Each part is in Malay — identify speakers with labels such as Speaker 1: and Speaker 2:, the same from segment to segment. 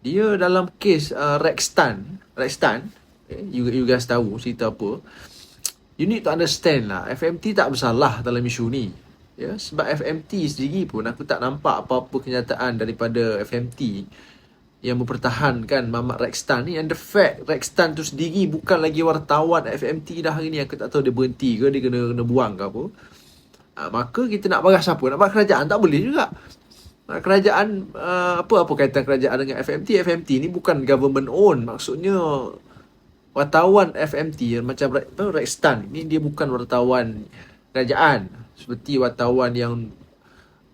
Speaker 1: Dia dalam kes uh, Rextan, Rextan, eh, you, you guys tahu cerita apa. You need to understand lah, FMT tak bersalah dalam isu ni. Ya, sebab FMT sendiri pun aku tak nampak apa-apa kenyataan daripada FMT yang mempertahankan Mamat Rextan ni. And the fact Rextan tu sendiri bukan lagi wartawan FMT dah hari ni. Aku tak tahu dia berhenti ke dia kena kena buang ke apa. Ha, maka kita nak marah siapa? Nak marah kerajaan? Tak boleh juga kerajaan uh, apa apa kaitan kerajaan dengan FMT FMT ni bukan government own maksudnya wartawan FMT macam Rextan ni dia bukan wartawan kerajaan. Seperti wartawan yang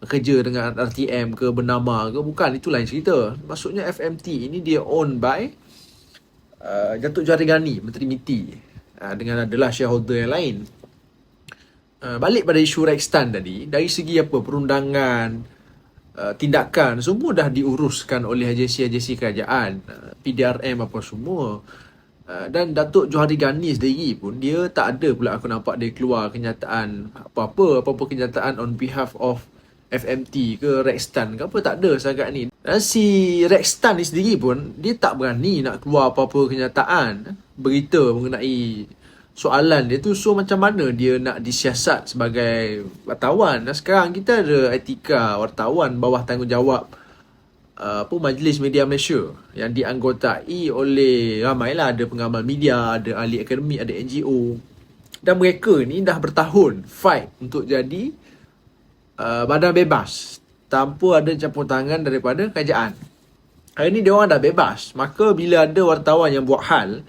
Speaker 1: kerja dengan RTM ke bernama ke bukan. Itu lain cerita. Maksudnya FMT ini dia own by uh, Datuk Johari Gani Menteri MITI. Uh, dengan adalah shareholder yang lain. Uh, balik pada isu Rextan tadi dari segi apa perundangan uh, tindakan semua dah diuruskan oleh agensi-agensi kerajaan uh, PDRM apa semua Uh, dan Datuk Johari Gani sendiri pun dia tak ada pula aku nampak dia keluar kenyataan apa-apa apa-apa kenyataan on behalf of FMT ke Rextan ke apa tak ada sangat ni. Dan si Rextan ni sendiri pun dia tak berani nak keluar apa-apa kenyataan berita mengenai soalan dia tu so macam mana dia nak disiasat sebagai wartawan. Dan sekarang kita ada etika wartawan bawah tanggungjawab uh, apa Majlis Media Malaysia yang dianggotai oleh ramailah ada pengamal media, ada ahli akademik, ada NGO. Dan mereka ni dah bertahun fight untuk jadi uh, badan bebas tanpa ada campur tangan daripada kerajaan. Hari ni dia orang dah bebas. Maka bila ada wartawan yang buat hal,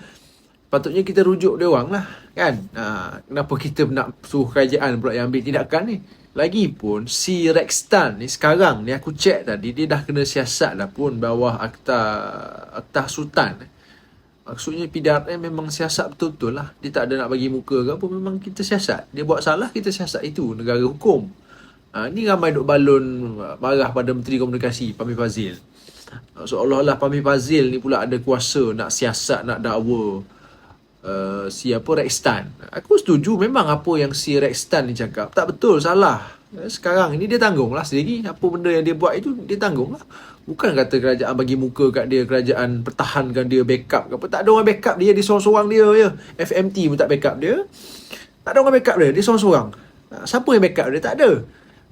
Speaker 1: patutnya kita rujuk dia orang lah. Kan? Uh, kenapa kita nak suruh kerajaan pula yang ambil tindakan ni? Lagipun si Rextan ni sekarang ni aku cek tadi dia dah kena siasat dah pun bawah akta akta sultan. Maksudnya PDRM memang siasat betul-betul lah. Dia tak ada nak bagi muka ke apa. Memang kita siasat. Dia buat salah, kita siasat itu. Negara hukum. Ha, ni ramai duk balon marah pada Menteri Komunikasi Pami Fazil. Ha, seolah-olah Pami Fazil ni pula ada kuasa nak siasat, nak dakwa uh, si apa Rextan. Aku setuju memang apa yang si Rextan ni cakap. Tak betul, salah. Eh, sekarang ini dia tanggung lah sendiri. Apa benda yang dia buat itu, dia tanggung lah. Bukan kata kerajaan bagi muka kat dia, kerajaan pertahankan dia, backup ke apa. Tak ada orang backup dia, dia seorang-seorang dia je. FMT pun tak backup dia. Tak ada orang backup dia, dia seorang-seorang. Ha, siapa yang backup dia? Tak ada.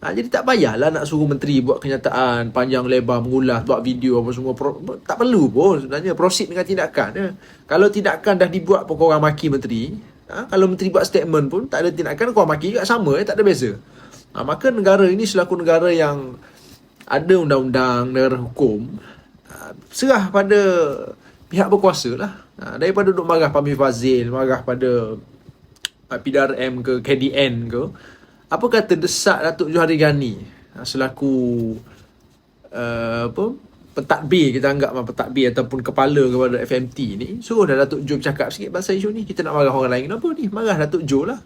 Speaker 1: Ha, jadi tak payahlah nak suruh menteri buat kenyataan panjang lebar mengulas buat video apa semua pro, tak perlu pun sebenarnya proceed dengan tindakan ya. Kalau tindakan dah dibuat pun korang maki menteri, ha, kalau menteri buat statement pun tak ada tindakan korang maki juga sama ya, tak ada beza. Ha, maka negara ini selaku negara yang ada undang-undang, negara hukum, ha, serah pada pihak berkuasa lah. Ha, daripada duduk marah Pami Fazil, marah pada PDRM ke KDN ke, apa kata desak Datuk Johari Gani ha, selaku uh, apa pentadbir kita anggap apa pentadbir ataupun kepala kepada FMT ni suruh dah Datuk Jo bercakap sikit pasal isu ni. Kita nak marah orang lain. Kenapa ni? Marah Datuk Jo lah